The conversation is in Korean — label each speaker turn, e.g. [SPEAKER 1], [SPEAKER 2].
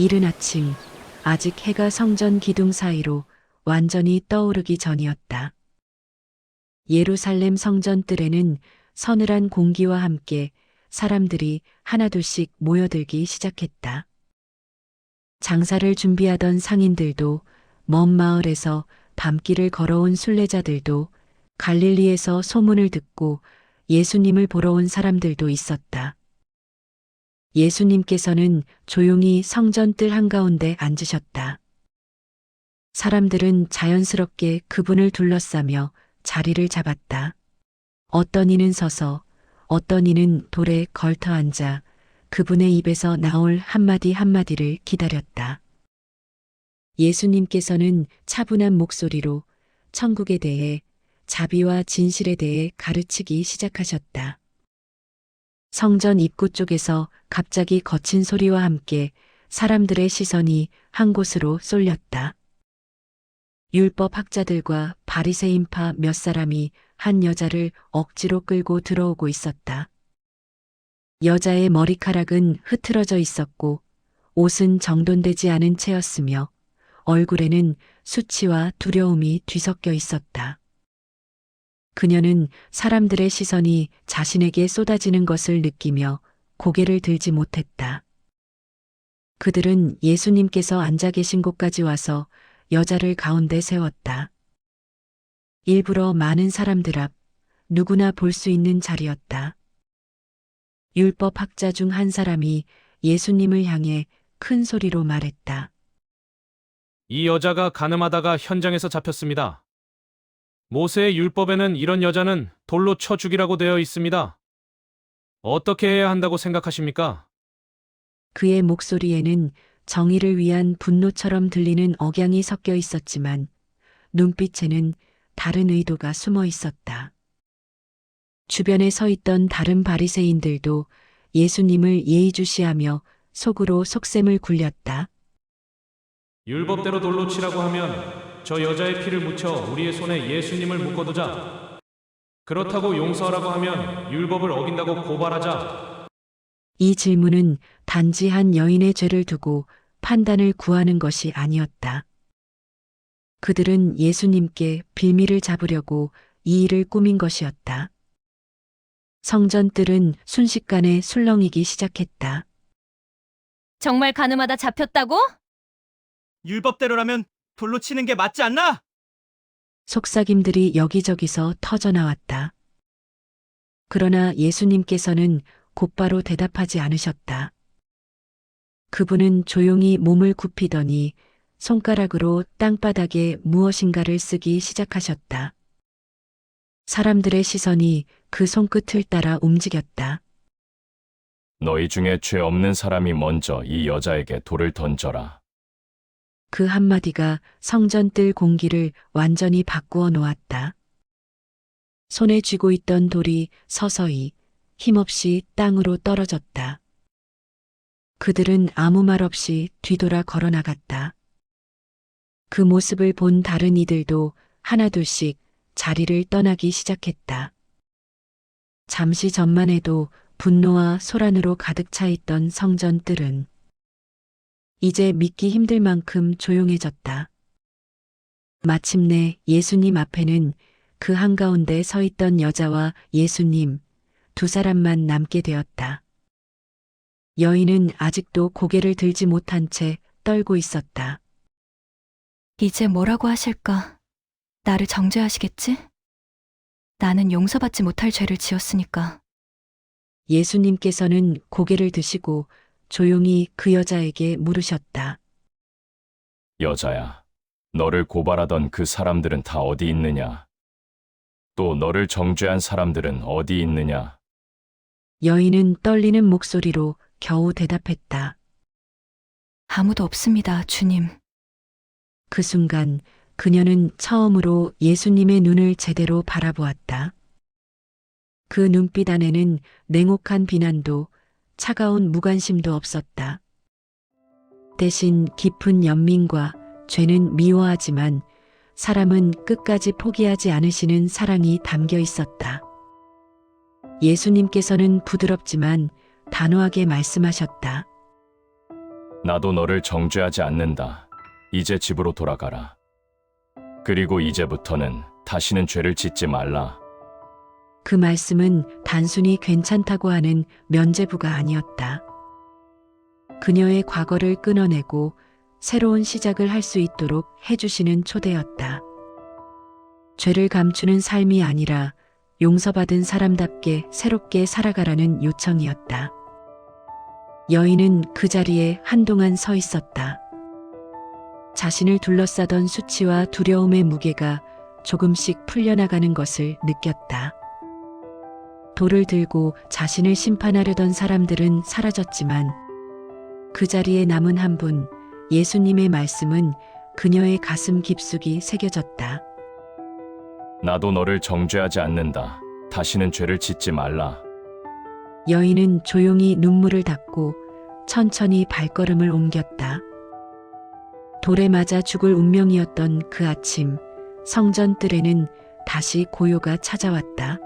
[SPEAKER 1] 이른 아침, 아직 해가 성전 기둥 사이로 완전히 떠오르기 전이었다. 예루살렘 성전 뜰에는 서늘한 공기와 함께 사람들이 하나둘씩 모여들기 시작했다. 장사를 준비하던 상인들도 먼 마을에서 밤길을 걸어온 순례자들도 갈릴리에서 소문을 듣고 예수님을 보러 온 사람들도 있었다. 예수님께서는 조용히 성전 뜰 한가운데 앉으셨다. 사람들은 자연스럽게 그분을 둘러싸며 자리를 잡았다. 어떤 이는 서서, 어떤 이는 돌에 걸터 앉아 그분의 입에서 나올 한마디 한마디를 기다렸다. 예수님께서는 차분한 목소리로 천국에 대해 자비와 진실에 대해 가르치기 시작하셨다. 성전 입구 쪽에서 갑자기 거친 소리와 함께 사람들의 시선이 한 곳으로 쏠렸다. 율법 학자들과 바리새인파 몇 사람이 한 여자를 억지로 끌고 들어오고 있었다. 여자의 머리카락은 흐트러져 있었고 옷은 정돈되지 않은 채였으며 얼굴에는 수치와 두려움이 뒤섞여 있었다. 그녀는 사람들의 시선이 자신에게 쏟아지는 것을 느끼며 고개를 들지 못했다. 그들은 예수님께서 앉아 계신 곳까지 와서 여자를 가운데 세웠다. 일부러 많은 사람들 앞 누구나 볼 수 있는 자리였다. 율법 학자 중 한 사람이 예수님을 향해 큰 소리로 말했다.
[SPEAKER 2] 이 여자가 가늠하다가 현장에서 잡혔습니다. 모세의 율법에는 이런 여자는 돌로 쳐 죽이라고 되어 있습니다. 어떻게 해야 한다고 생각하십니까?
[SPEAKER 1] 그의 목소리에는 정의를 위한 분노처럼 들리는 억양이 섞여 있었지만 눈빛에는 다른 의도가 숨어 있었다. 주변에 서 있던 다른 바리새인들도 예수님을 예의주시하며 속으로 속셈을 굴렸다.
[SPEAKER 2] 율법대로 돌로 치라고 하면 저 여자의 피를 묻혀 우리의 손에 예수님을 묶어두자. 그렇다고 용서하라고 하면 율법을 어긴다고 고발하자.
[SPEAKER 1] 이 질문은 단지 한 여인의 죄를 두고 판단을 구하는 것이 아니었다. 그들은 예수님께 빌미를 잡으려고 이 일을 꾸민 것이었다. 성전뜰은 순식간에 술렁이기 시작했다.
[SPEAKER 3] 정말 가늠하다 잡혔다고?
[SPEAKER 4] 율법대로라면 돌로 치는 게 맞지 않나?
[SPEAKER 1] 속삭임들이 여기저기서 터져나왔다. 그러나 예수님께서는 곧바로 대답하지 않으셨다. 그분은 조용히 몸을 굽히더니 손가락으로 땅바닥에 무엇인가를 쓰기 시작하셨다. 사람들의 시선이 그 손끝을 따라 움직였다.
[SPEAKER 5] 너희 중에 죄 없는 사람이 먼저 이 여자에게 돌을 던져라.
[SPEAKER 1] 그 한마디가 성전 뜰 공기를 완전히 바꾸어 놓았다. 손에 쥐고 있던 돌이 서서히 힘없이 땅으로 떨어졌다. 그들은 아무 말 없이 뒤돌아 걸어 나갔다. 그 모습을 본 다른 이들도 하나둘씩 자리를 떠나기 시작했다. 잠시 전만 해도 분노와 소란으로 가득 차 있던 성전뜰은 이제 믿기 힘들 만큼 조용해졌다. 마침내 예수님 앞에는 그 한가운데 서 있던 여자와 예수님 두 사람만 남게 되었다. 여인은 아직도 고개를 들지 못한 채 떨고 있었다.
[SPEAKER 3] 이제 뭐라고 하실까? 나를 정죄하시겠지? 나는 용서받지 못할 죄를 지었으니까.
[SPEAKER 1] 예수님께서는 고개를 드시고 조용히 그 여자에게 물으셨다.
[SPEAKER 5] 여자야, 너를 고발하던 그 사람들은 다 어디 있느냐? 또 너를 정죄한 사람들은 어디 있느냐?
[SPEAKER 1] 여인은 떨리는 목소리로 겨우 대답했다.
[SPEAKER 3] 아무도 없습니다, 주님.
[SPEAKER 1] 그 순간 그녀는 처음으로 예수님의 눈을 제대로 바라보았다. 그 눈빛 안에는 냉혹한 비난도 차가운 무관심도 없었다. 대신 깊은 연민과 죄는 미워하지만 사람은 끝까지 포기하지 않으시는 사랑이 담겨 있었다. 예수님께서는 부드럽지만 단호하게 말씀하셨다.
[SPEAKER 5] 나도 너를 정죄하지 않는다. 이제 집으로 돌아가라. 그리고 이제부터는 다시는 죄를 짓지 말라.
[SPEAKER 1] 그 말씀은 단순히 괜찮다고 하는 면죄부가 아니었다. 그녀의 과거를 끊어내고 새로운 시작을 할 수 있도록 해주시는 초대였다. 죄를 감추는 삶이 아니라 용서받은 사람답게 새롭게 살아가라는 요청이었다. 여인은 그 자리에 한동안 서 있었다. 자신을 둘러싸던 수치와 두려움의 무게가 조금씩 풀려나가는 것을 느꼈다. 돌을 들고 자신을 심판하려던 사람들은 사라졌지만 그 자리에 남은 한 분, 예수님의 말씀은 그녀의 가슴 깊숙이 새겨졌다.
[SPEAKER 5] 나도 너를 정죄하지 않는다. 다시는 죄를 짓지 말라.
[SPEAKER 1] 여인은 조용히 눈물을 닦고 천천히 발걸음을 옮겼다. 돌에 맞아 죽을 운명이었던 그 아침, 성전 뜰에는 다시 고요가 찾아왔다.